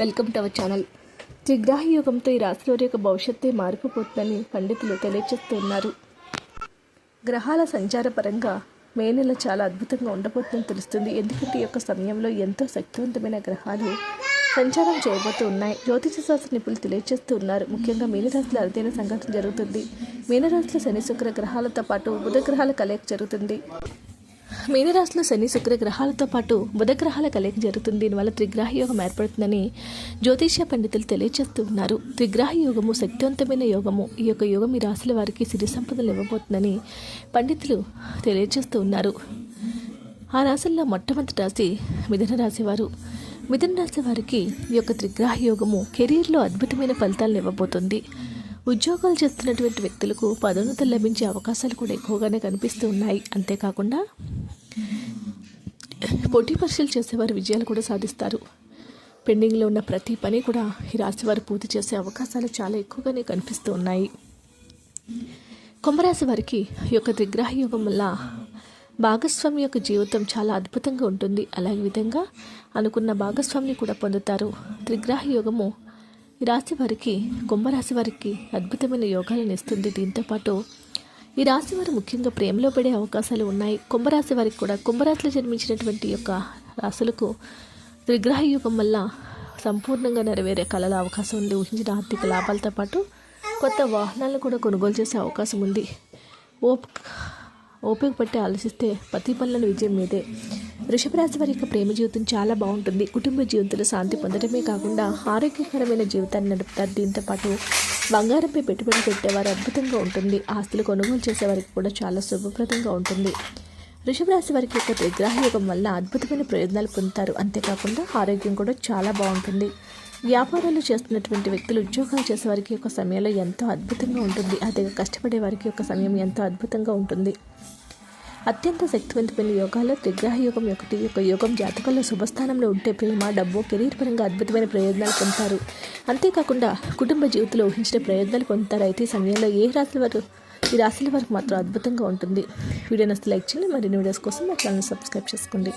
Welcome to our channel. త్రిగ్రాహి యుగంతో ఈ రాశి వారి యొక్క భవిష్యత్తే మారిపోతుందని పండితులు తెలియజేస్తున్నారు. గ్రహాల సంచార పరంగా మే నెల చాలా అద్భుతంగా ఉండబోతుందని తెలుస్తుంది. ఎందుకంటే ఈ యొక్క సమయంలో ఎంతో శక్తివంతమైన గ్రహాలు సంచారం చేయబోతూ ఉన్నాయి. జ్యోతిష శాస్త్ర నిపుణులు తెలియజేస్తూ ఉన్నారు ముఖ్యంగా మీనరాశిలో అరుదైన సంఘటన జరుగుతుంది. మీనరాశిలో శని శుక్ర గ్రహాలతో పాటు బుధ గ్రహాల కలయిక జరుగుతుంది. మీనరాశిలో శని శుక్ర గ్రహాలతో పాటు బుధ గ్రహాల కలయిక జరుగుతుంది. దీనివల్ల త్రిగ్రహ యోగం ఏర్పడుతుందని జ్యోతిష్య పండితులు తెలియజేస్తున్నారు త్రిగ్రహ యోగము శక్తివంతమైన యోగము. ఈ యొక్క యోగం ఈ రాశుల వారికి సిరి సంపదలు ఇవ్వబోతుందని పండితులు తెలియజేస్తూ ఉన్నారు. ఆ రాశుల్లో మొట్టమొదటి రాశి మిథున రాశి వారు. మిథున రాశి వారికి ఈ యొక్క త్రిగ్రహ యోగము కెరీర్లో అద్భుతమైన ఫలితాలను ఇవ్వబోతుంది. ఉద్యోగాలు చేస్తున్నటువంటి వ్యక్తులకు పదోన్నతులు లభించే అవకాశాలు కూడా ఎక్కువగానే కనిపిస్తూ ఉన్నాయి. అంతేకాకుండా పోటీ పరీక్షలు చేసేవారు విజయాలు కూడా సాధిస్తారు. పెండింగ్లో ఉన్న ప్రతి పని కూడా ఈ రాశి వారు పూర్తి చేసే అవకాశాలు చాలా ఎక్కువగానే కనిపిస్తూ ఉన్నాయి. కుంభరాశి వారికి ఈ యొక్క త్రిగ్రహ యోగం వల్ల భాగస్వామి యొక్క జీవితం చాలా అద్భుతంగా ఉంటుంది. అలాగే విధంగా అనుకున్న భాగస్వామిని కూడా పొందుతారు. త్రిగ్రాహ యోగము ఈ రాశి వారికి కుంభరాశి వారికి అద్భుతమైన యోగాలను ఇస్తుంది. దీంతోపాటు ఈ రాశి వారు ముఖ్యంగా ప్రేమలో పడే అవకాశాలు ఉన్నాయి. కుంభరాశి వారికి కూడా కుంభరాశిలో జన్మించినటువంటి యొక్క రాశులకు త్రిగ్రహ యుగం వల్ల సంపూర్ణంగా నెరవేరే కళల అవకాశం ఉంది. ఊహించిన ఆర్థిక లాభాలతో పాటు కొత్త వాహనాలను కూడా కొనుగోలు చేసే అవకాశం ఉంది. ఓప్ ఓపిక పట్టి ఆలోచిస్తే ప్రతి పనులను విజయం మీదే. వృషభరాశి వారి యొక్క ప్రేమ జీవితం చాలా బాగుంటుంది. కుటుంబ జీవితంలో శాంతి పొందడమే కాకుండా ఆరోగ్యకరమైన జీవితాన్ని నడుపుతారు. దీంతో పాటు బంగారంపై పెట్టుబడి పెట్టేవారు అద్భుతంగా ఉంటుంది. ఆస్తులు కొనుగోలు చేసేవారికి కూడా చాలా శుభప్రదంగా ఉంటుంది. వృషభ రాశి వారికి యొక్క విగ్రహ యోగం వల్ల అద్భుతమైన ప్రయోజనాలు పొందుతారు. అంతేకాకుండా ఆరోగ్యం కూడా చాలా బాగుంటుంది. వ్యాపారాలు చేస్తున్నటువంటి వ్యక్తులు ఉద్యోగాలు చేసే వారికి యొక్క సమయంలో ఎంతో అద్భుతంగా ఉంటుంది. అదే కష్టపడే వారికి యొక్క సమయం ఎంతో అద్భుతంగా ఉంటుంది. అత్యంత శక్తివంతమైన యోగాల్లో త్రిగ్రహ యోగం ఒకటి యొక్క యోగం జాతకంలో శుభస్థానంలో ఉంటే ప్రేమ డబ్బు కెరీర్ పరంగా అద్భుతమైన ప్రయోజనాలు పొందుతారు. అంతేకాకుండా కుటుంబ జీవితంలో ఊహించిన ప్రయోజనాలు పొందుతారు. అయితే ఈ సమయంలో ఏ రాశుల వారు ఈ రాశుల వరకు మాత్రం అద్భుతంగా ఉంటుంది. వీడియో నస్తే లైక్ చేయండి. మరిన్ని వీడియోస్ కోసం మా ఛానల్ సబ్స్క్రైబ్ చేసుకోండి.